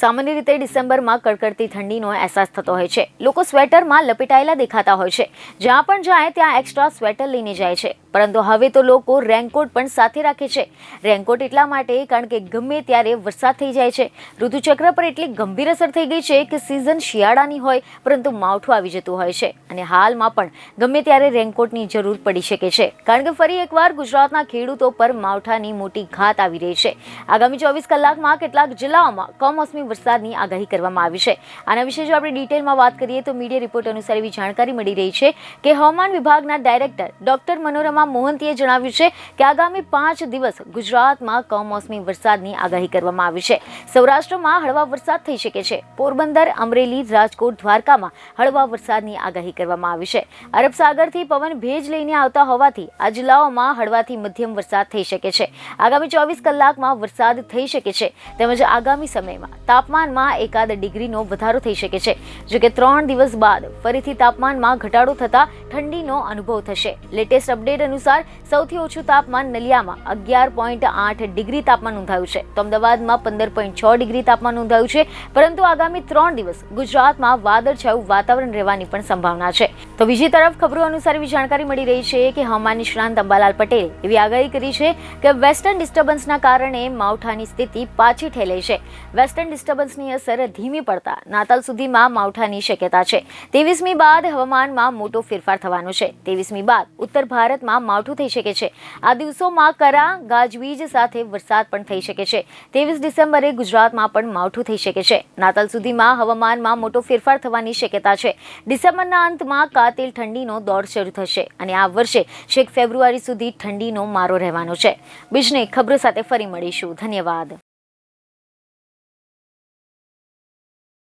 સામાન્ય રીતે ડિસેમ્બરમાં કડકડતી ઠંડીનો અહેસાસ થતો હોય છે. લોકો સ્વેટરમાં લપેટાયેલા દેખાતા હોય છે. જ્યાં પણ જાય ત્યાં એક્સ્ટ્રા સ્વેટર લઈને જાય છે. પરંતુ હવે તો લોકો રેનકોટ પણ સાથે રાખે છે. રેનકોટ એટલા માટે કારણ કે ગમે ત્યારે વરસાદ થઈ જાય છે. ઋતુચક્ર પર એટલી ગંભીર અસર થઈ ગઈ છે કે સિઝન શિયાળાની હોય, પરંતુ માવઠું આવી જતું હોય છે. અને હાલમાં પણ ગમે ત્યારે રેનકોટની જરૂર પડી શકે છે. કારણ કે ફરી એકવાર ગુજરાતના ખેડૂતો પર માવઠાની મોટી ઘાત આવી રહી છે. આગામી ચોવીસ કલાકમાં કેટલાક જિલ્લાઓમાં કમોસમી વરસાદની આગાહી કરવામાં આવી છે. આના વિશે જો આપણે ડિટેલમાં વાત કરીએ તો મીડિયા રિપોર્ટ અનુસાર એવી જાણકારી મળી રહી છે કે હવામાન વિભાગના ડાયરેક્ટર ડોક્ટર મનોરમા મોહંતીએ જણાવ્યું છે કે આગામી પાંચ દિવસ ગુજરાતમાં કમોસમી વરસાદની આગાહી કરવામાં આવી છે. સૌરાષ્ટ્રમાં હળવા વરસાદ થઈ શકે છે. પોરબંદર, અમરેલી, રાજકોટ, દ્વારકામાં હળવા વરસાદની આગાહી કરવામાં આવી છે. અરબ સાગરથી પવન ભેજ લઈને આવતા હોવાથી આ જિલ્લાઓમાં હળવાથી મધ્યમ વરસાદ થઈ શકે છે. આગામી ચોવીસ કલાકમાં વરસાદ થઈ શકે છે. તેમજ આગામી સમયમાં તાપમાનમાં એકાદ ડિગ્રીનો વધારો થઈ શકે છે. જો ત્રણ દિવસ બાદ ફરીથી તાપમાનમાં ઘટાડો થતાં ઠંડીનો અનુભવ થશે. લેટેસ્ટ અપડેટ અનુસાર સૌથી ઓછું તાપમાન નલિયામાં અગિયાર પોઈન્ટ આઠ ડિગ્રી તાપમાન નોંધાયું છે. તો અમદાવાદમાં પંદર પોઈન્ટ છ ડિગ્રી તાપમાન નોંધાયું છે. પરંતુ આગામી ત્રણ દિવસ ગુજરાતમાં વાદળછાયું વાતાવરણ રહેવાની પણ સંભાવના છે. તો બીજી તરફ ખબરો અનુસાર એવી જાણકારી મળી રહી છે કે હવામાન નિષ્ણાંત અંબાલાલ પટેલે એવી આગાહી કરી છે કે વેસ્ટર્ન ડિસ્ટર્બન્સના કારણે માવઠાની સ્થિતિ પાછી ઠેલાઈ છે. વેસ્ટર્ન ડિસ્ટર્બન્સની અસર ધીમી પડતા નાતાલ સુધીમાં માવઠાની શક્યતા છે. ત્રેવીસમી બાદ હવામાનમાં મોટો ફેરફાર થવાનો છે. ત્રેવીસમી બાદ ઉત્તર ભારતમાં માવઠું થઈ શકે છે. આ દિવસોમાં કરા, ગાજવીજ સાથે વરસાદ પણ થઈ શકે છે. ત્રેવીસ ડિસેમ્બરે ગુજરાતમાં પણ માવઠું થઈ શકે છે. નાતાલ સુધીમાં હવામાનમાં મોટો ફેરફાર થવાની શક્યતા છે. ડિસેમ્બરના અંતમાં કાતિલ ઠંડીનો દોર શરૂ થશે અને આ વર્ષે છેક ફેબ્રુઆરી સુધી ઠંડીનો મારો રહેવાનો છે. બીજને ખબરો સાથે ફરી મળીશું. ધન્યવાદ.